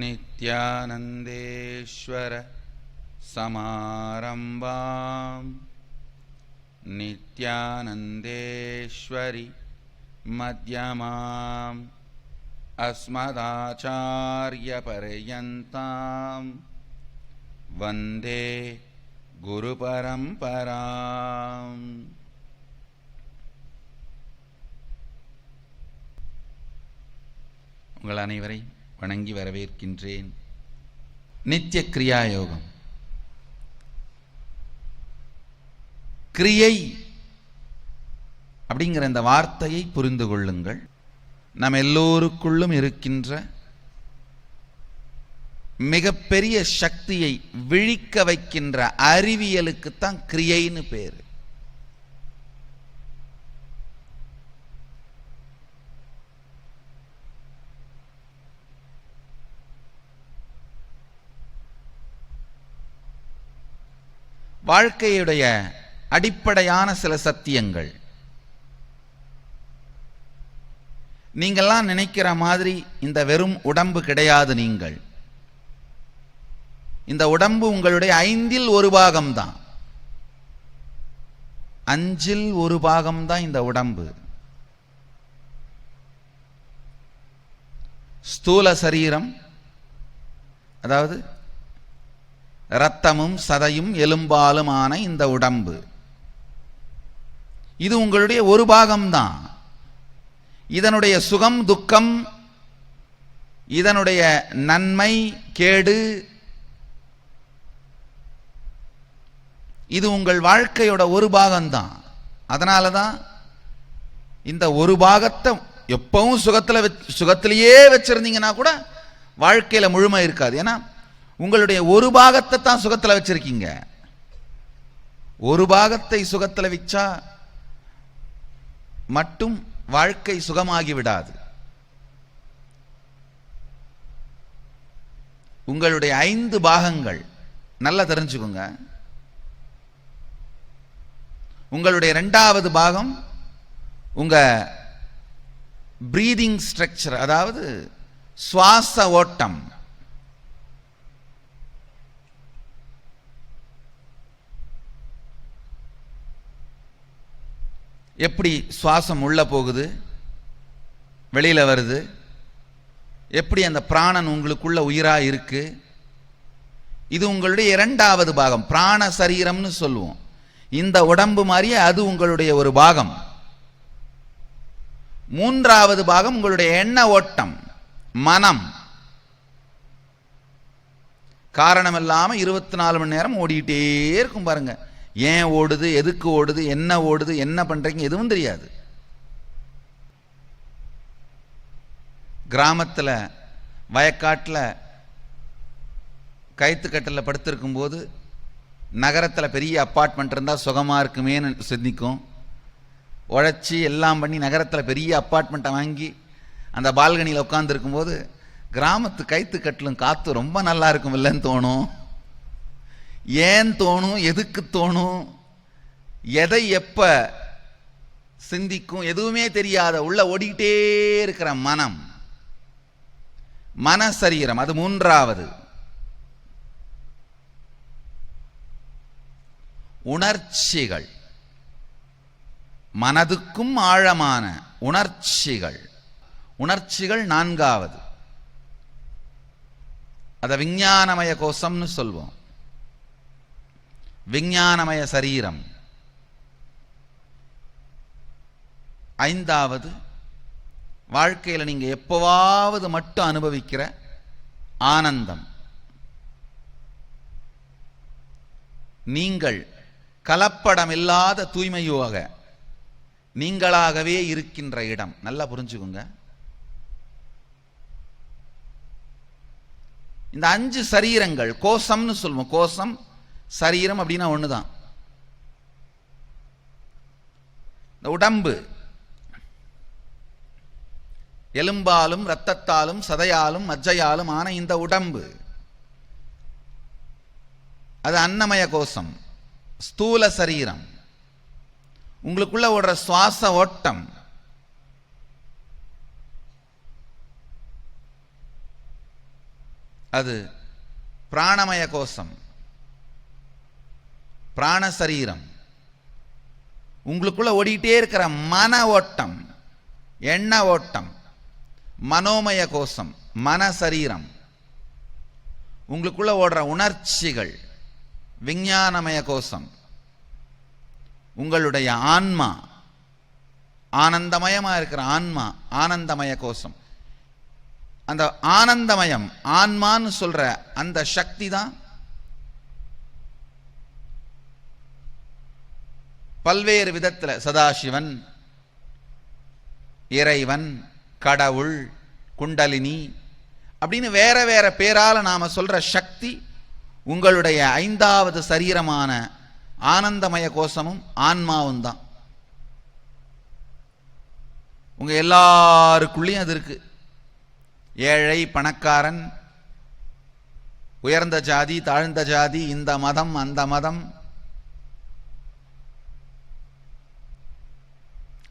नित्यानन्देश्वर समारम्भाम् नित्यानन्देश्वरि मध्यमाम् अस्मदाचार्यपर्यन्ताम् वन्दे गुरुपरम्पराम् உங்கள் அனைவரை வணங்கி வரவேற்கின்றேன். நித்திய கிரியா யோகம் கிரியை அப்படிங்கிற இந்த வார்த்தையை புரிந்து கொள்ளுங்கள். நம் எல்லோருக்குள்ளும் இருக்கின்ற மிகப்பெரிய சக்தியை விழிக்க வைக்கின்ற அறிவியலுக்குத்தான் கிரியைன்னு பேர். வாழ்க்கையுடைய அடிப்படையான சில சத்தியங்கள். நீங்கள்லாம் நினைக்கிற மாதிரி இந்த வெறும் உடம்பு கிடையாது நீங்கள். இந்த உடம்பு உங்களுடைய ஐந்தில் ஒரு பாகம்தான். அஞ்சில் ஒரு பாகம்தான் இந்த உடம்பு. ஸ்தூல சரீரம் அதாவது இரத்தமும் சதையும் எலும்பாலுமான இந்த உடம்பு. இது உங்களுடைய ஒரு பாகம்தான். இதனுடைய சுகம் துக்கம் இதனுடைய நன்மை கேடு இது உங்கள் வாழ்க்கையோட ஒரு பாகம்தான். அதனால தான் இந்த ஒரு பாகத்தை எப்பவும் சுகத்தில் வச் சுகத்திலேயே வச்சிருந்தீங்கன்னா கூட வாழ்க்கையில் முழுமை இருக்காது. ஏன்னா உங்களுடைய ஒரு பாகத்தை தான் சுகத்தில் வச்சிருக்கீங்க. ஒரு பாகத்தை சுகத்தில் வச்சா மட்டும் வாழ்க்கை சுகமாகி விடாது. உங்களுடைய ஐந்து பாகங்கள் நல்லா தெரிஞ்சுக்கோங்க. உங்களுடைய ரெண்டாவது பாகம் உங்க பிரீதிங் ஸ்ட்ரக்சர் அதாவது சுவாச ஓட்டம். எப்படி சுவாசம் உள்ளே போகுது? வெளியில் வருது. எப்படி அந்த பிராணன் உங்களுக்குள்ள உயிராக இருக்குது இது உங்களுடைய இரண்டாவது பாகம். பிராண சரீரம்னு சொல்லுவோம். இந்த உடம்பு மாதிரியே அது உங்களுடைய ஒரு பாகம். மூன்றாவது பாகம் உங்களுடைய எண்ண ஓட்டம் மனம். காரணம் இருபத்தி நாலு மணி நேரம் ஓடிக்கிட்டே இருக்கும் பாருங்கள் ஏன் ஓடுது எதுக்கு ஓடுது என்ன ஓடுது என்ன பண்ணுறீங்க எதுவும் தெரியாது. கிராமத்தில் வயக்காட்டில் கைத்துக்கட்டில் படுத்திருக்கும் போது நகரத்தில் பெரிய அப்பார்ட்மெண்ட் இருந்தால் சுகமாக இருக்குமேன்னு சிந்திக்கும். உழைச்சி எல்லாம் பண்ணி நகரத்தில் பெரிய அப்பார்ட்மெண்ட்டை வாங்கி அந்த பால்கனியில் உட்காந்துருக்கும் போது கிராமத்து கைத்துக்கட்டிலும் காற்று ரொம்ப நல்லா இருக்கும் இல்லைன்னு தோணும். ஏன் தோணும் எதுக்கு தோணும் எதை எப்ப சிந்திக்கும் எதுவுமே தெரியாத உள்ள ஓடிக்கிட்டே இருக்கிற மனம் மன சரீரம் அது மூன்றாவது. உணர்ச்சிகள். மனதுக்கும் ஆழமான உணர்ச்சிகள். உணர்ச்சிகள் நான்காவது. அதை விஞ்ஞானமய கோஷம்னு சொல்வோம். விஞ்ஞானமய சரீரம். ஐந்தாவது வாழ்க்கையில் நீங்க எப்பவாவது மட்டும் அனுபவிக்கிற ஆனந்தம். நீங்கள் கலப்படமில்லாத தூய்மையோக நீங்களாகவே இருக்கின்ற இடம். நல்லா புரிஞ்சுக்குங்க. இந்த அஞ்சு சரீரங்கள் கோஷம்னு சொல்லுவோம். கோஷம் சரீரம் அப்படின்னா ஒண்ணுதான். இந்த உடம்பு எலும்பாலும் இரத்தத்தாலும் சதையாலும் மஜ்ஜையாலும் ஆன இந்த உடம்பு அது அன்னமய கோஷம் ஸ்தூல சரீரம். உங்களுக்குள்ள ஓடுற சுவாச ஓட்டம். அது பிராணமய கோஷம். பிராண சரீரம் உங்களுக்குள்ள ஓடிக்கிட்டே இருக்கிற மன ஓட்டம் எண்ண ஓட்டம் மனோமய கோஷம் மன சரீரம் உங்களுக்குள்ள ஓடுற உணர்ச்சிகள் விஞ்ஞானமய கோஷம் உங்களுடைய ஆன்மா ஆனந்தமயமாக இருக்கிற ஆன்மா ஆனந்தமய கோஷம். அந்த ஆனந்தமயம் ஆன்மான்னு சொல்ற அந்த சக்தி தான் பல்வேறு விதத்தில் சதாசிவன் இறைவன் கடவுள் குண்டலினி அப்படின்னு வேற வேற பேரால் நாம் சொல்கிற சக்தி உங்களுடைய ஐந்தாவது சரீரமான ஆனந்தமய கோஷமும் ஆன்மாவும் தான். உங்கள் எல்லாருக்குள்ளேயும் அது இருக்கு. ஏழை பணக்காரன் உயர்ந்த ஜாதி தாழ்ந்த ஜாதி இந்த மதம் அந்த மதம்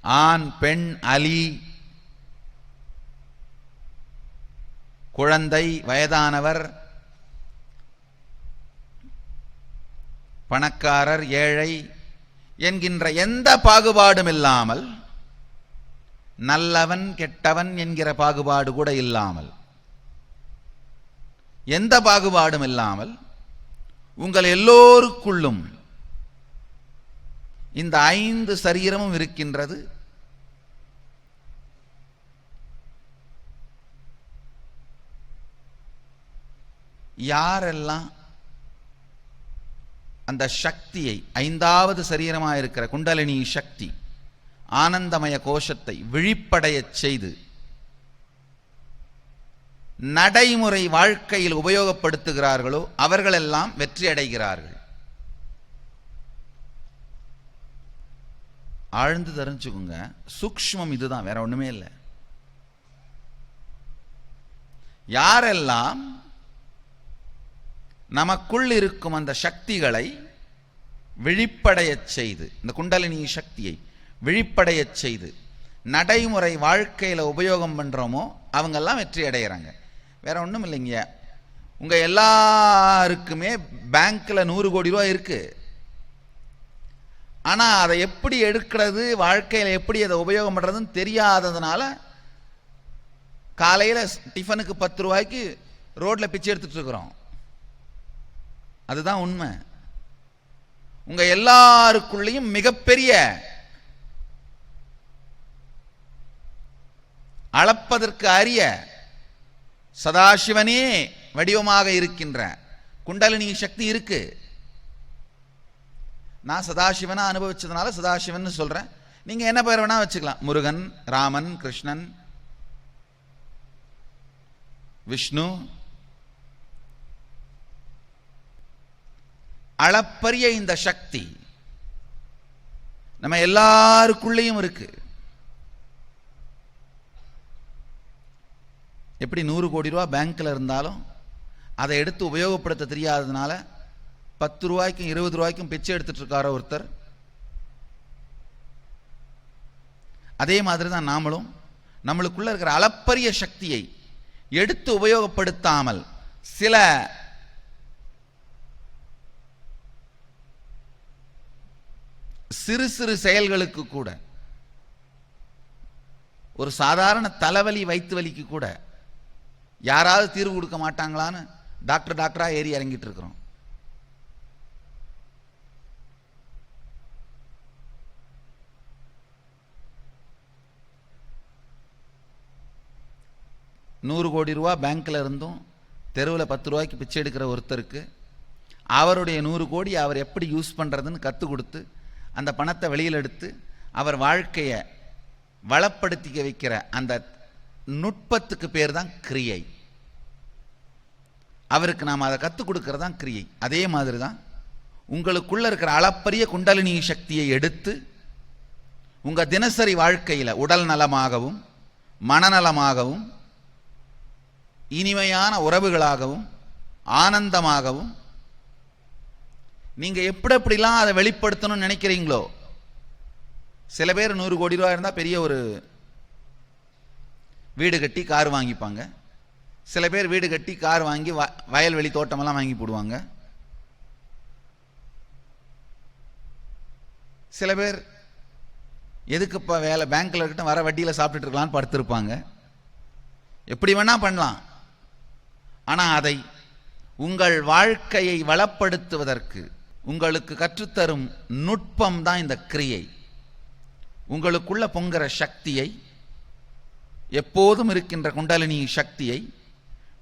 ஆண் பெண் அலி குழந்தை வயதானவர் பணக்காரர் ஏழை என்கின்ற எந்த பாகுபாடும் இல்லாமல் நல்லவன் கெட்டவன் என்கிற பாகுபாடு கூட இல்லாமல் எந்த பாகுபாடும் இல்லாமல் உங்கள் எல்லோருக்குள்ளும் இந்த ஐந்து சரீரமும் இருக்கின்றது. யாரெல்லாம் அந்த சக்தியை ஐந்தாவது சரீரமாக இருக்கிற குண்டலினி சக்தி ஆனந்தமய கோஷத்தை விழிப்படையச் செய்து நடைமுறை வாழ்க்கையில் உபயோகப்படுத்துகிறார்களோ அவர்களெல்லாம் வெற்றி அடைகிறார்கள் ஆழ்ந்து தெரிஞ்சுக்கோங்க. சூக்ஷ்மம் இதுதான் வேற ஒண்ணுமே இல்லை. யாரெல்லாம் நமக்குள் இருக்கும் அந்த சக்திகளை விழிப்படையச் செய்து இந்த குண்டலினி சக்தியை விழிப்படையச் செய்து நடைமுறை வாழ்க்கையில் உபயோகம் பண்ணுறோமோ அவங்கெல்லாம் வெற்றி அடைகிறாங்க வேற ஒன்றும் இல்லைங்க. உங்கள் எல்லாருக்குமே பேங்க்கில் நூறு கோடி ரூபா இருக்குது ஆனால் அதை எப்படி எடுக்கிறது வாழ்க்கையில் எப்படி அதை உபயோகம் பண்ணுறதுன்னு தெரியாததுனால காலையில் டிஃபனுக்கு பத்து ரூபாய்க்கு ரோட்டில் பிச்சை எடுத்துட்டு இருக்கிறோம். அதுதான் உண்மை. உங்கள் எல்லாருக்குள்ளேயும் மிகப்பெரிய அளப்பதற்கு அரிய சதாசிவனே வடிவமாக இருக்கின்ற குண்டலினி சக்தி இருக்கு. நான் சதாசிவனா அனுபவிச்சதுனால சதாசிவன் சொல்றேன். நீங்க என்ன பேர் வேணா வச்சுக்கலாம். முருகன் ராமன் கிருஷ்ணன் விஷ்ணு அளப்பரிய இந்த சக்தி நம்ம எல்லாருக்குள்ளேயும் இருக்கு. எப்படி நூறு கோடி ரூபா பேங்க்ல இருந்தாலும் அதை எடுத்து உபயோகப்படுத்த தெரியாததுனால பத்து ரூபாய்க்கும் இருபது ரூபாய்க்கும் பிச்சை எடுத்துட்டு இருக்காரோ ஒருத்தர்? அதே மாதிரி தான் நாமளும் நம்மளுக்குள்ள இருக்கிற அளப்பரிய சக்தியை எடுத்து உபயோகப்படுத்தாமல் சில சிறு சிறு செயல்களுக்கு கூட ஒரு சாதாரண தலைவலி வயிற்று வலிக்கு கூட யாராவது தீர்வு கொடுக்க மாட்டாங்களான்னு டாக்டர் டாக்டரா ஏறி இறங்கிட்டு இருக்கிறோம். நூறு கோடி ரூபா பேங்க்ல இருந்தும் தெருவில் பத்து ரூபாய்க்கு பிச்சை எடுக்கிற ஒருத்தருக்கு அவருடைய நூறு கோடி அவர் எப்படி யூஸ் பண்ணுறதுன்னு கற்றுக் கொடுத்து அந்த பணத்தை வெளியில் எடுத்து அவர் வாழ்க்கையை வளப்படுத்திக்க வைக்கிற அந்த நுட்பத்துக்கு பேர் தான் கிரியை. அவருக்கு நாம் அதை கற்றுக் கொடுக்கறது தான் கிரியை. அதே மாதிரி தான் உங்களுக்குள்ளே இருக்கிற அளப்பரிய குண்டலினி சக்தியை எடுத்து உங்கள் தினசரி வாழ்க்கையில் உடல் நலமாகவும் மனநலமாகவும் இனிமையான உறவுகளாகவும் ஆனந்தமாகவும் நீங்கள் எப்படி எப்படிலாம் அதை வெளிப்படுத்தணும்னு நினைக்கிறீங்களோ? சில பேர் நூறு கோடி ரூபா இருந்தால் பெரிய ஒரு வீடு கட்டி கார் வாங்கிப்பாங்க. சில பேர் வீடு கட்டி கார் வாங்கி வ- வயல்வெளி தோட்டமெல்லாம் வாங்கி போடுவாங்க. சில பேர் எதுக்குப்பா வேலை? பேங்க்கில் இருக்கட்டும் வர வட்டியில் சாப்பிட்டுட்டு இருக்கலான்னு படுத்திருப்பாங்க. எப்படி வேணால் பண்ணலாம். ஆனால் அதை உங்கள் வாழ்க்கையை வளப்படுத்துவதற்கு உங்களுக்கு கற்றுத்தரும் நுட்பம் தான் இந்த கிரியை. உங்களுக்குள்ள பொங்குற சக்தியை எப்போதும் இருக்கின்ற குண்டலினி சக்தியை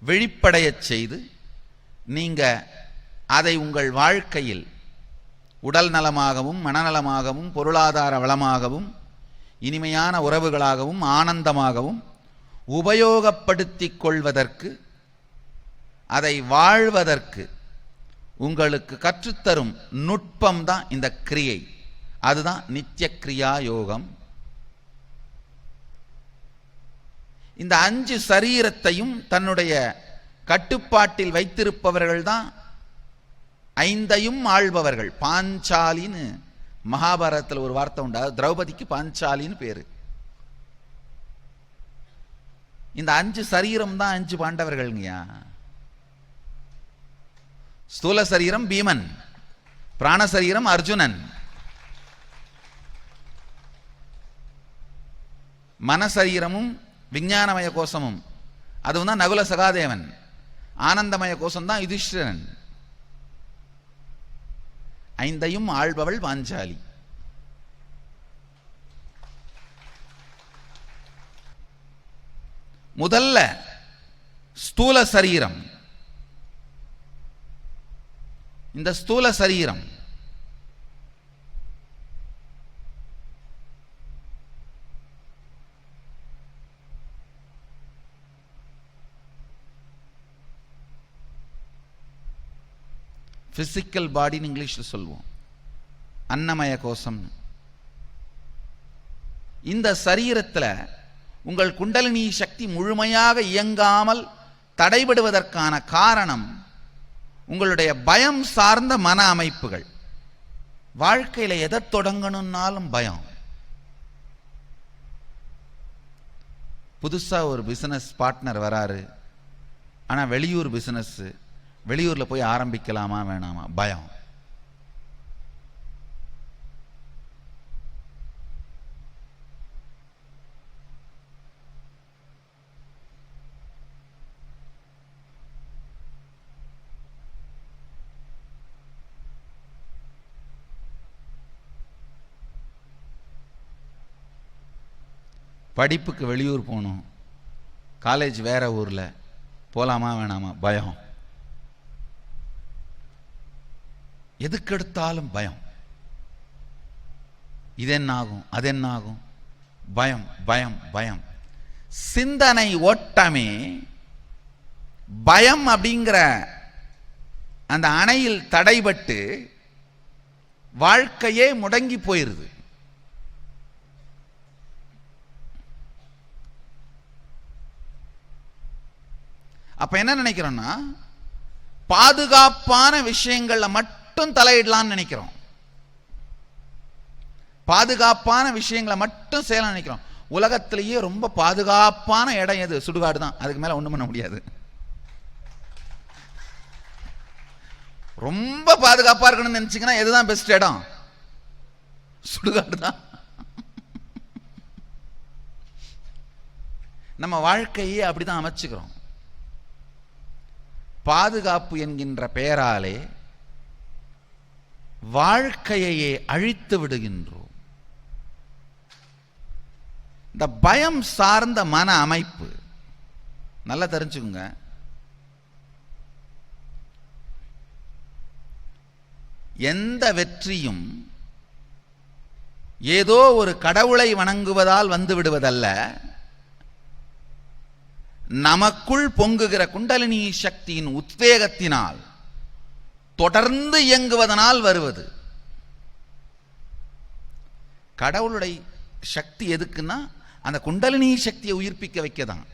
வெளிப்படையச் செய்து நீங்கள் அதை உங்கள் வாழ்க்கையில் உடல் நலமாகவும் மனநலமாகவும் பொருளாதார வளமாகவும் இனிமையான உறவுகளாகவும் ஆனந்தமாகவும் உபயோகப்படுத்திக் கொள்வதற்கு அதை வாழ்வதற்கு உங்களுக்கு கற்றுத்தரும் நுட்பம் தான் இந்த கிரியை. அதுதான் நித்திய கிரியா யோகம். இந்த அஞ்சு சரீரத்தையும் தன்னுடைய கட்டுப்பாட்டில் வைத்திருப்பவர்கள் தான் ஐந்தையும் ஆள்பவர்கள். பாஞ்சாலின்னு மகாபாரதத்தில் ஒரு வார்த்தை உண்டா. திரௌபதிக்கு பாஞ்சாலின்னு பேரு. இந்த அஞ்சு சரீரம் தான் அஞ்சு பாண்டவர்கள்ங்கய்யா. ஸ்தூல சரீரம் பீமன் பிராண சரீரம் அர்ஜுனன். மனசரீரமும் விஞ்ஞானமய கோஷமும். அதுவும் தான் நகுல சகாதேவன். ஆனந்தமய கோஷம் தான் யுதிஷ்டிரன். ஐந்தையும் ஆள்பவள் பாஞ்சாலி. முதல்ல ஸ்தூல சரீரம். இந்த ஸ்தூல சரீரம். பிசிக்கல் பாடின்னு இங்கிலீஷில் சொல்லுவோம் அன்னமய கோஷம். இந்த சரீரத்தில் உங்கள் குண்டலினி சக்தி முழுமையாக இயங்காமல் தடைபடுவதற்கான காரணம் உங்களுடைய பயம் சார்ந்த மன அமைப்புகள். வாழ்க்கையில எதை தொடங்கணும்னாலும் பயம். புதுசா ஒரு பிசினஸ் பார்ட்னர் வராரு. ஆனா வெளியூர் பிசினஸ் வெளியூர்ல போய் ஆரம்பிக்கலாமா வேணாமா? பயம். படிப்புக்கு வெளியூர் போகணும். காலேஜ் வேறு ஊரில். போகலாமா வேணாமா? பயம். எதுக்கெடுத்தாலும் பயம். இது என்ன ஆகும் அது என்ன ஆகும் பயம் பயம் பயம். சிந்தனை ஓட்டமே பயம் அப்படிங்கிற அந்த அணையில் தடைபட்டு வாழ்க்கையே முடங்கி போயிருது. அப்ப என்ன நினைக்கிறோம்னா பாதுகாப்பான விஷயங்கள்ல மட்டும் தலையிடலாம்னு நினைக்கிறோம். பாதுகாப்பான விஷயங்களை மட்டும் செய்யலாம் நினைக்கிறோம். உலகத்திலேயே ரொம்ப பாதுகாப்பான இடம் எது? சுடுகாடு தான் அதுக்கு மேல ஒண்ணும் பண்ண முடியாது. ரொம்ப பாதுகாப்பா இருக்கணும்னு நினச்சிங்கன்னா எதுதான் பெஸ்ட் இடம்? சுடுகாடு தான் நம்ம வாழ்க்கையே அப்படிதான் அமைச்சுக்கிறோம். பாதுகாப்பு என்கின்ற பெயராலே வாழ்க்கையையே அழித்து விடுகின்றோம். இந்த பயம் சார்ந்த மன அமைப்பு நல்லா தெரிஞ்சுக்குங்க. எந்த வெற்றியும் ஏதோ ஒரு கடவுளை வணங்குவதால் வந்து விடுவதல்ல. நமக்குள் பொங்குகிற குண்டலினி சக்தியின் உத்வேகத்தினால் தொடர்ந்து இயங்குவதனால் வருவது. கடவுளுடைய சக்தி எதுக்குன்னா அந்த குண்டலினி சக்தியை உயிர்ப்பிக்க வைக்க தான்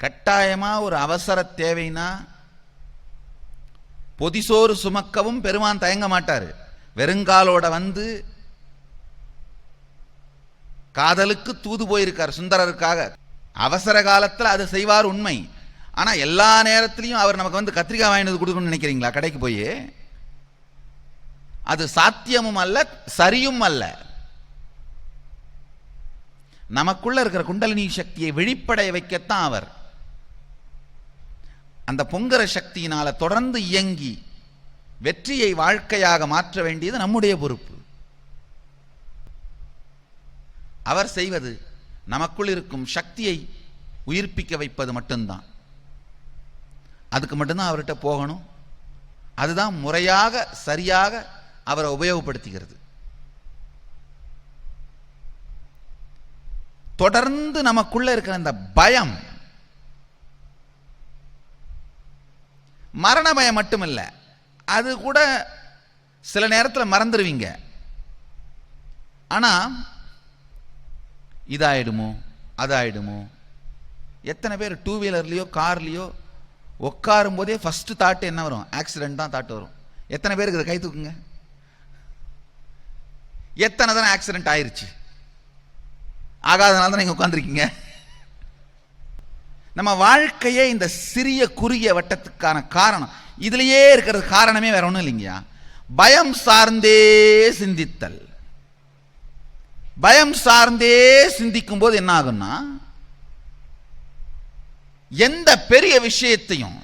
கட்டாயமா ஒரு அவசர தேவைனா பொதிசோறு சுமக்கவும் பெருமான் தயங்க மாட்டாரு. வெறுங்காலோட வந்து காதலுக்கு தூது போயிருக்கார் சுந்தரருக்காக. அவசர காலத்தில் அது செய்வார் உண்மை. ஆனா எல்லா நேரத்திலையும் அவர் நமக்கு வந்து கத்திரிக்காய் வாங்கினது கொடுக்கணும்னு நினைக்கிறீங்களா கடைக்கு போய்? அது சாத்தியமும் அல்ல சரியும் அல்ல. நமக்குள்ள இருக்கிற குண்டலினி சக்தியை வெளிப்படைய வைக்கத்தான் அவர். அந்த பொங்கர சக்தியினால தொடர்ந்து இயங்கி வெற்றியை வாழ்க்கையாக மாற்ற வேண்டியது நம்முடைய பொறுப்பு. அவர் செய்வது நமக்குள் இருக்கும் சக்தியை உயிர்ப்பிக்க வைப்பது மட்டும்தான். அதுக்கு மட்டும்தான் அவர்கிட்ட போகணும். அதுதான் முறையாக சரியாக அவரை உபயோகப்படுத்துகிறது. தொடர்ந்து நமக்குள்ள இருக்கிற இந்த பயம் மரண பயம் மட்டுமில்லை. அது கூட சில நேரத்தில் மறந்துடுவீங்க ஆனால் இதாயிடுமோ? அதாயிடுமோ? எத்தனை பேர் டூ வீலர்லேயோ கார்லேயோ உட்காரும் போதே ஃபஸ்ட்டு தாட்டு என்ன வரும்? ஆக்சிடென்ட் தான் தாட்டு வரும். எத்தனை பேருக்கு இதை கை தூக்குங்க. எத்தனை தானே ஆக்சிடென்ட் ஆயிடுச்சு ஆகாதனால தான் நீங்கள் உட்காந்துருக்கீங்க நம்ம வாழ்க்கையே இந்த சிறிய குறுகிய வட்டத்துக்கான காரணம். இதுலேயே இருக்கிறது காரணமே வேற ஒன்றும் இல்லைங்கய்யா. பயம் சார்ந்தே சிந்தித்தல். பயம் சார்ந்தே சிந்திக்கும் போது என்ன ஆகும்னா எந்த பெரிய விஷயத்தையும்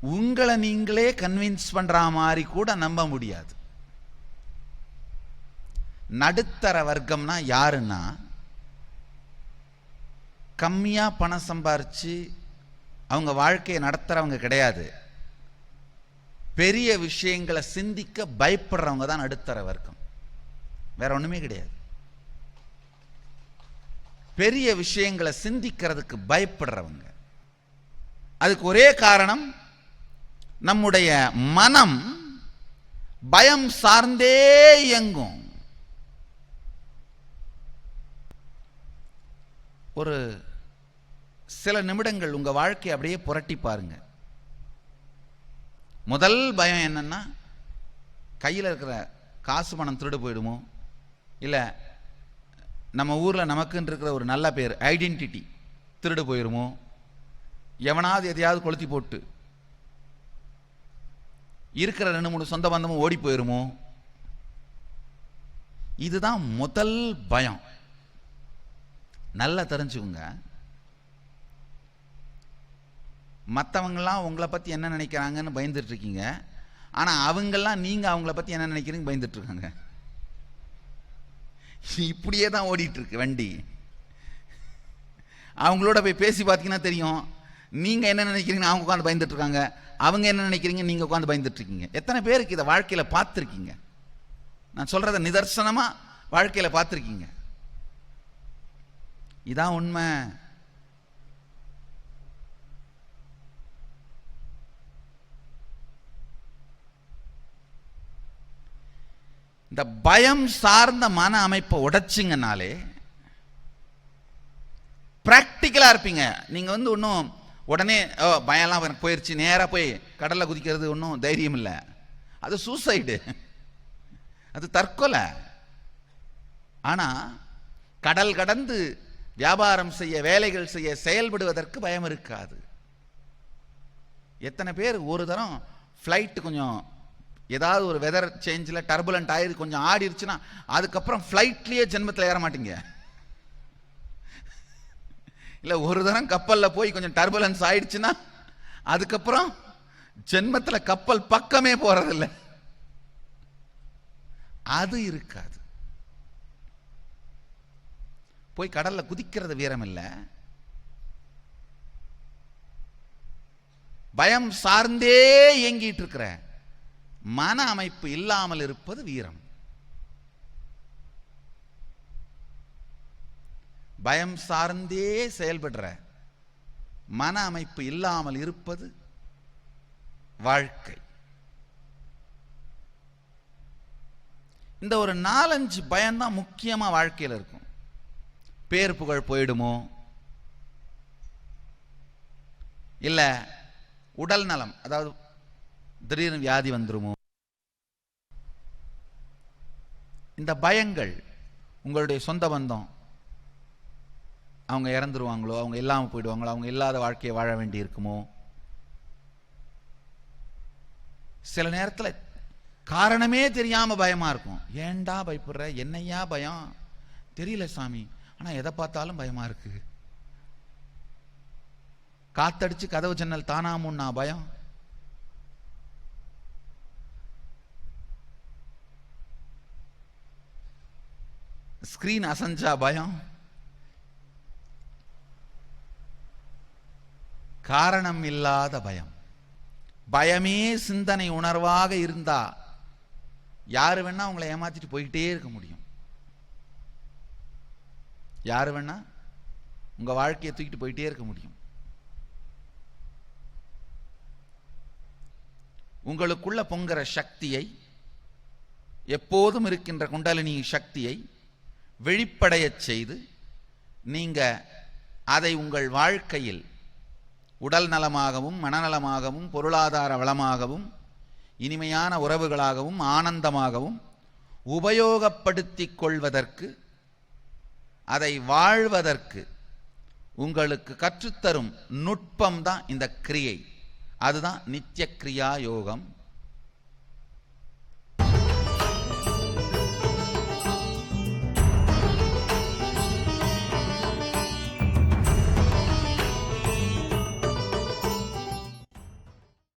உங்களை நீங்களே கன்வின்ஸ் பண்ற மாதிரி கூட நம்ப முடியாது. நடுத்தர வர்க்கம்னா யாருன்னா கம்மியா பணம் சம்பாரிச்சு அவங்க வாழ்க்கையை நடத்துறவங்க கிடையாது. பெரிய விஷயங்களை சிந்திக்க பயப்படுறவங்க தான் நடுத்தர வர்க்கம். வேற ஒண்ணுமே கிடையாது. பெரிய விஷயங்களை சிந்திக்கிறதுக்கு பயப்படுறவங்க. அதுக்கு ஒரே காரணம் நம்முடைய மனம் பயம் சார்ந்தே இயங்கும். ஒரு சில நிமிடங்கள் உங்க வாழ்க்கையை அப்படியே புரட்டி பாருங்க. முதல் பயம் என்னென்னா கையில் இருக்கிற காசு பணம் திருடு போயிடுமோ? இல்லை நம்ம ஊரில் நமக்குன்னு இருக்கிற ஒரு நல்ல பேர் ஐடென்டிட்டி திருடு போயிடுமோ எவனாவது எதையாவது கொளுத்தி போட்டு இருக்கிற ரெண்டு மூணு சொந்த பந்தமும் ஓடி போயிருமோ? இதுதான் முதல் பயம். நல்லா தெரிஞ்சுக்குங்க. மற்றவங்களாம் உங்களை பற்றி என்ன நினைக்கிறாங்கன்னு பயந்துட்டுருக்கீங்க. ஆனால் அவங்கெல்லாம் நீங்கள் அவங்கள பற்றி என்ன நினைக்கிறீங்க பயந்துட்டுருக்காங்க. இப்படியே தான் ஓடிட்டுருக்கு வண்டி. அவங்களோட போய் பேசி பார்த்தீங்கன்னா தெரியும். நீங்கள் என்ன நினைக்கிறீங்கன்னு அவங்க உட்காந்து பயந்துட்டுருக்காங்க. அவங்க என்ன நினைக்கிறீங்க நீங்கள் உட்காந்து பயந்துட்டுருக்கீங்க. எத்தனை பேருக்கு இதை வாழ்க்கையில் பார்த்துருக்கீங்க? நான் சொல்கிறத நிதர்சனமாக வாழ்க்கையில் பார்த்துருக்கீங்க. இதான் உண்மை. இந்த பயம் சார்ந்த மன அமைப்பை உடைச்சிங்கனாலே ப்ராக்டிக்கலாக இருப்பீங்க. நீங்கள் வந்து ஒன்றும் உடனே ஓ பயம்லாம் எனக்கு போயிடுச்சு நேராக போய் கடலில் குதிக்கிறது ஒன்றும் தைரியம் இல்லை. அது சூசைடு அது தற்கொலை. ஆனால் கடல் கடந்து வியாபாரம் செய்ய வேலைகள் செய்ய செயல்படுவதற்கு பயம் இருக்காது. எத்தனை பேர் ஒரு தரம் ஃப்ளைட்டு கொஞ்சம் ஏதாவது ஒரு வெதர் சேஞ்சில் டர்புலண்ட் ஆயிரு கொஞ்சம் ஆடிருச்சுன்னா அதுக்கப்புறம் ஃப்ளைட்லேயே ஜென்மத்தில் ஏற மாட்டீங்க. இல்லை ஒரு தரம் கப்பலில் போய் கொஞ்சம் டர்புலன்ஸ் ஆயிடுச்சுன்னா அதுக்கப்புறம் ஜென்மத்தில் கப்பல் பக்கமே போறதில்ல. அது இருக்காது. போய் கடல்ல குதிக்கிறது வீரம் இல்லை பயம் சார்ந்தே இயங்கிட்டு இருக்கிறேன். மன அமைப்பு இல்லாமல் இருப்பது வீரம். பயம் சார்ந்தே செயல்படுற மன அமைப்பு இல்லாமல் இருப்பது வாழ்க்கை. இந்த ஒரு நாலஞ்சு பயம்தான் முக்கியமா வாழ்க்கையில் இருக்கும். பேர் புகழ் போயிடுமோ? இல்ல உடல் நலம் அதாவது திடீர்னு வியாதி வந்துருமோ? இந்த பயங்கள் உங்களுடைய சொந்த பந்தம். அவங்க இறந்துருவாங்களோ அவங்க இல்லாமல் போயிடுவாங்களோ அவங்க இல்லாத வாழ்க்கையை வாழ வேண்டி இருக்குமோ சில நேரத்தில் காரணமே தெரியாமல் பயமாக இருக்கும். ஏன்டா பயப்படுற? என்னையா பயம்? தெரியல சாமி. ஆனால் எதை பார்த்தாலும் பயமாக இருக்கு. காத்தடிச்சு கதவு ஜன்னல் தானாமுன்னா பயம். ஸ்க்ரீன் அசைஞ்சா பயம். காரணம் இல்லாத பயம். பயமே சிந்தனை உணர்வாக இருந்தா யாரு வேணா உங்களை ஏமாத்திட்டு போயிட்டே இருக்க முடியும். யாரு வேணா உங்க வாழ்க்கையை தூக்கிட்டு போயிட்டே இருக்க முடியும். உங்களுக்குள்ள பொங்குற சக்தியை எப்போதும் இருக்கின்ற குண்டலினி சக்தியை வெளிப்படையச் செய்து நீங்கள் அதை உங்கள் வாழ்க்கையில் உடல் நலமாகவும் மனநலமாகவும் பொருளாதார வளமாகவும் இனிமையான உறவுகளாகவும் ஆனந்தமாகவும் உபயோகப்படுத்தி கொள்வதற்கு அதை வாழ்வதற்கு உங்களுக்கு கற்றுத்தரும் நுட்பம் தான் இந்த கிரியை. அதுதான் நித்திய கிரியா யோகம்